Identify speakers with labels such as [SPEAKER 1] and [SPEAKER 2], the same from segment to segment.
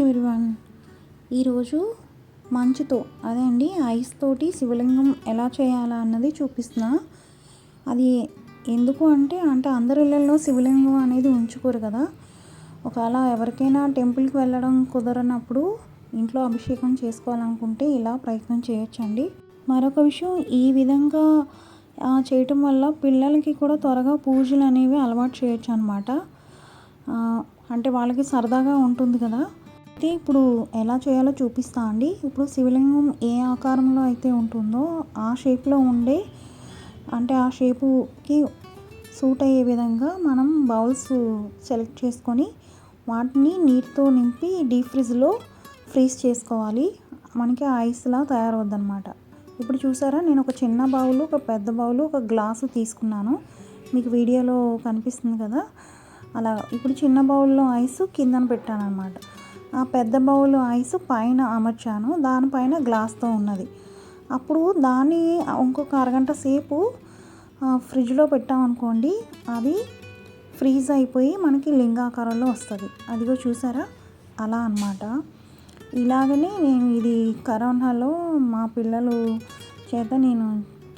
[SPEAKER 1] Everyone ఈరోజు మంచుతో అదే అండి ఐస్ తోటి శివలింగం ఎలా చేయాలా అన్నది చూపిస్తున్నా. అది ఎందుకు అంటే అంటే అందరి ఇళ్ళల్లో శివలింగం అనేది ఉంచుకోరు కదా. ఒకవేళ ఎవరికైనా టెంపుల్కి వెళ్ళడం కుదరనప్పుడు ఇంట్లో అభిషేకం చేసుకోవాలనుకుంటే ఇలా ప్రయత్నం చేయొచ్చండి. మరొక విషయం ఈ విధంగా చేయటం వల్ల పిల్లలకి కూడా త్వరగా పూజలు అనేవి అలవాటు చేయొచ్చు అనమాట అంటే వాళ్ళకి సరదాగా ఉంటుంది కదా. అయితే ఇప్పుడు ఎలా చేయాలో చూపిస్తా అండి. ఇప్పుడు శివలింగం ఏ ఆకారంలో అయితే ఉంటుందో ఆ షేప్లో ఉండే అంటే ఆ షేపుకి సూట్ అయ్యే విధంగా మనం బౌల్స్ సెలెక్ట్ చేసుకొని వాటిని నీటితో నింపి డీప్ ఫ్రిడ్జ్లో ఫ్రీజ్ చేసుకోవాలి. మనకి ఐస్లా తయారవుద్ది అనమాట ఇప్పుడు చూసారా నేను ఒక చిన్న బౌలు ఒక పెద్ద బౌలు ఒక గ్లాసు తీసుకున్నాను. మీకు వీడియోలో కనిపిస్తుంది కదా? అలా ఇప్పుడు చిన్న బౌల్లో ఐస్ కిందన పెట్టాను అనమాట ఆ పెద్ద బౌల్ ఐస్ పైన అమర్చాను. దానిపైన గ్లాస్తో ఉన్నది. అప్పుడు దాన్ని ఇంకొక అరగంట సేపు ఫ్రిడ్జ్లో పెట్టామనుకోండి అది ఫ్రీజ్ అయిపోయి మనకి లింగాకారంలో వస్తుంది. అదిగో చూసారా? అలా అనమాట ఇలాగనే నేను ఇది కరోనాలో మా పిల్లలు చేత నేను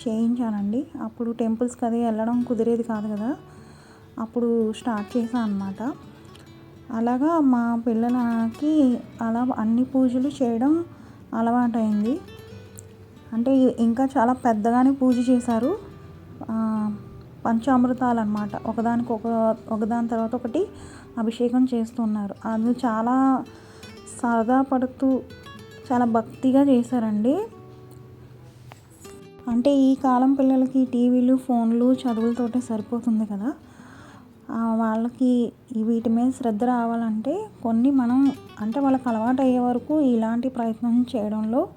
[SPEAKER 1] చేయించానండి. అప్పుడు టెంపుల్స్కి అది వెళ్ళడం కుదిరేది కాదు కదా. అప్పుడు స్టార్ట్ చేశాను అనమాట అలాగా మా పిల్లలకి అలా అన్ని పూజలు చేయడం అలవాటైంది. అంటే ఇంకా చాలా పెద్దగానే పూజ చేశారు. పంచామృతాలు అనమాట ఒకదానికి ఒక ఒకదాని తర్వాత ఒకటి అభిషేకం చేస్తున్నారు. అది చాలా సరదా పడుతూ చాలా భక్తిగా చేశారండి. అంటే ఈ కాలం పిల్లలకి టీవీలు ఫోన్లు చదువులతోటే సరిపోతుంది కదా. వాళ్ళకి వీటి మీద శ్రద్ధ రావాలంటే కొన్ని మనం అంటే వాళ్ళకి అలవాటు అయ్యే వరకు ఇలాంటి ప్రయత్నం చేయడంలో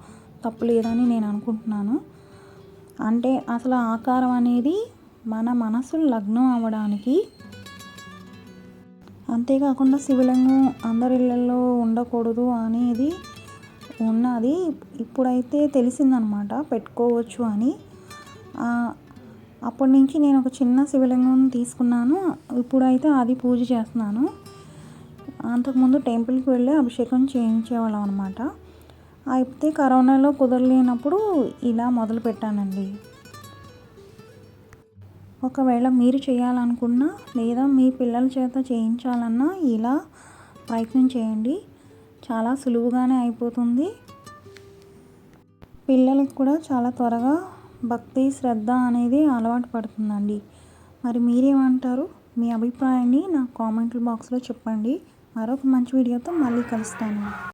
[SPEAKER 1] తప్పు లేదని నేను అనుకుంటున్నాను. అంటే అసలు ఆకారం అనేది మన మనసు లగ్నం అవ్వడానికి అంతేకాకుండా శివలింగం అందరి ఇళ్ళల్లో ఉండకూడదు అనేది ఉన్నది. ఇప్పుడైతే తెలిసిందనమాట పెట్టుకోవచ్చు అని. అప్పటి నుంచి నేను ఒక చిన్న శివలింగం తీసుకున్నాను. ఇప్పుడైతే అది పూజ చేస్తున్నాను. అంతకుముందు టెంపుల్కి వెళ్ళి అభిషేకం చేయించేవాళ్ళం అనమాట అయితే కరోనాలో కుదరలేనప్పుడు ఇలా మొదలు పెట్టానండి. ఒకవేళ మీరు చేయాలనుకున్నా లేదా మీ పిల్లల చేత చేయించాలన్నా ఇలా ప్రయత్నం చేయండి. చాలా సులువుగానే అయిపోతుంది. పిల్లలకు కూడా చాలా త్వరగా భక్తి శ్రద్ధ అనేది అలవాటు పడుతుందండి. మరి మీరేమంటారు? మీ అభిప్రాయాన్ని నా కామెంట్ బాక్స్లో చెప్పండి. మరొక మంచి వీడియోతో మళ్ళీ కలుస్తాను.